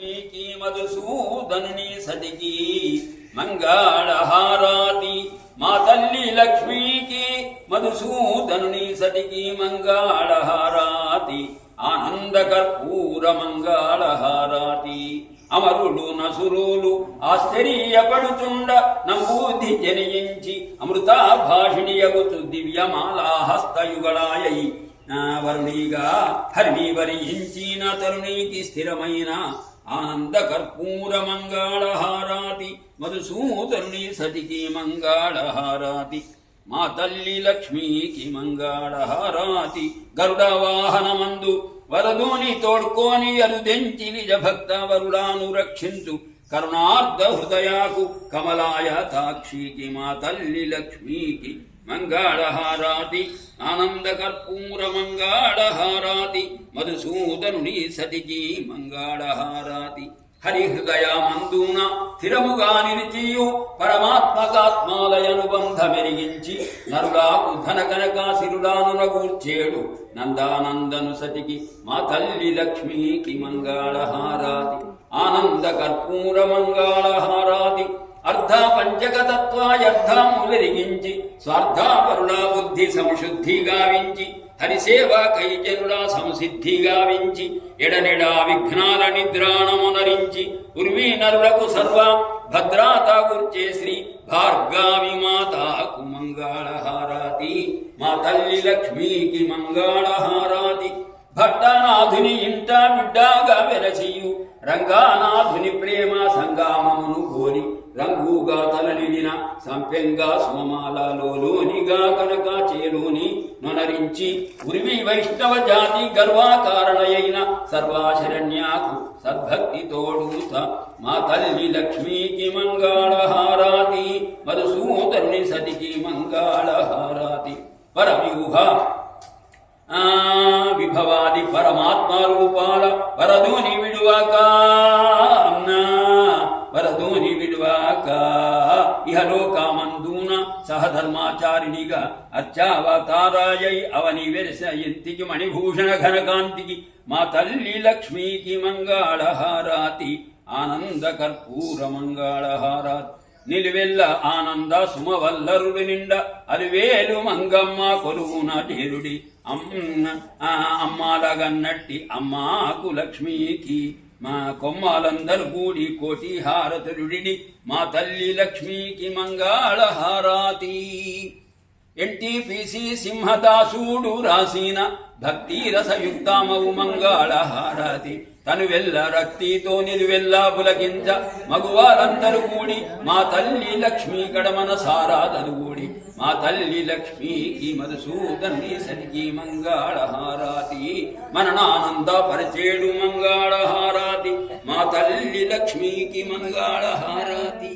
వివేకి మధుసూదనుని సతికి మంగాళహారాతి మా తల్లి లక్ష్మీకి మధుసూదనుని సతికి మంగాళహారాతి ఆనంద కర్పూర అమరులు నసురులు ఆశ్చర్యపడుచుండ నంబూది జనయించి అమృత భాషిణి యగుచు దివ్యమాలా హస్తయుగళాయై నా వరుణిగా హరిని వరించిన తరుణికి స్థిరమైన ఆనంద కర్పూర మంగళహారాతి మధుసూదరుని సతికి మంగాళహారాతి మా తల్లి లక్ష్మీకి మంగాళహారాతి గరుడ వాహనమందు వరదోని తోడ్కోని అరుదెంచి నిజ భక్త వరుడాను రక్షించు కరుణార్థ హృదయాకు కమలాయ తాక్షికి మా తల్లి లక్ష్మీకి మంగాళహారాతి ఆనంద కర్పూర మంగళహారాతి మధుసూదనుని సతికి మంగళహారాతి. హరిహృదయ మందున స్థిరముగా నిలిచియు పరమాత్మకాత్మాలయనుబంధ మెరిగించి నరుడాకు ధన కనకాశిరుడాను గూర్చేడు నందానందను సతికి మా తల్లి లక్ష్మీకి మంగాళహారాతి. ఆనంద కర్పూర మంగాళహార అర్ధ పంచకతత్వాయర్థములెరిగించి స్వార్థాపరుణ బుద్ధి సంశుద్ధి గావించి హరిసేవ కైచరుల సంసిద్ధి గావించి ఎడనెడా విఘ్నాల నిద్రాణమునరించి ఉర్వీ నరులకు సర్వ భద్రాత గుర్చే శ్రీ భార్గావి మాతాకు మంగళహారాతి మా తల్లి లక్ష్మీకి మంగళహారాతి భట్టనాథుని ఇంట బిడ్డాగా వెలసియు రంగానాథుని సంపెంగా సోమాలలోనిగా కనుక చేలోని నొనరించి ఉరివి వైష్ణవ జాతి గర్వాకారణయైన సర్వాశరణ్యాకు సద్భక్తి తోడుత మా తల్లి లక్ష్మీకి మంగాళహారాతి మధుసూతరుని సతికి మంగాళహారాతి. పరవ్యూహ. ఆ విభవాది పరమాత్మ రూపాల వరదూని విడువాక నా విడువాకా ఇహలోకామందూన సహధర్మాచారిణిగా అర్చావతారాయై అవని వెరస మణిభూషణ ఘనకాంతికి మా తల్లి లక్ష్మీకి మంగళహారాతి ఆనంద కర్పూర మంగళహారాతి. నిలువెల్ల ఆనంద సుమవల్లరుడి నిండ అరివేలు మంగమ్మ కొలువున తేరుడి అమ్మ ఆ అమ్మాలగన్నట్టి అమ్మాకు లక్ష్మీకి మా కొమ్మాలందరు కూడి కోటి హారతులుడిని మా తల్లి లక్ష్మీకి మంగళహారాతి ఎన్టీపీసీ సింహదాసుడు రాసిన భక్తి రసయుక్తమవు మంగళహారతి తను వెళ్ళ రక్తితో నిలువెల్ల పులకించ మగువారందరూ కూడి మా తల్లి లక్ష్మీ కడమన సారాదలు కూడి మా తల్లి లక్ష్మీకి మధుసూదన్ని సరికి మంగళహారాతి మననానంద పరిచేడు మంగళహారాతి మా తల్లి లక్ష్మీకి మంగళహారాతి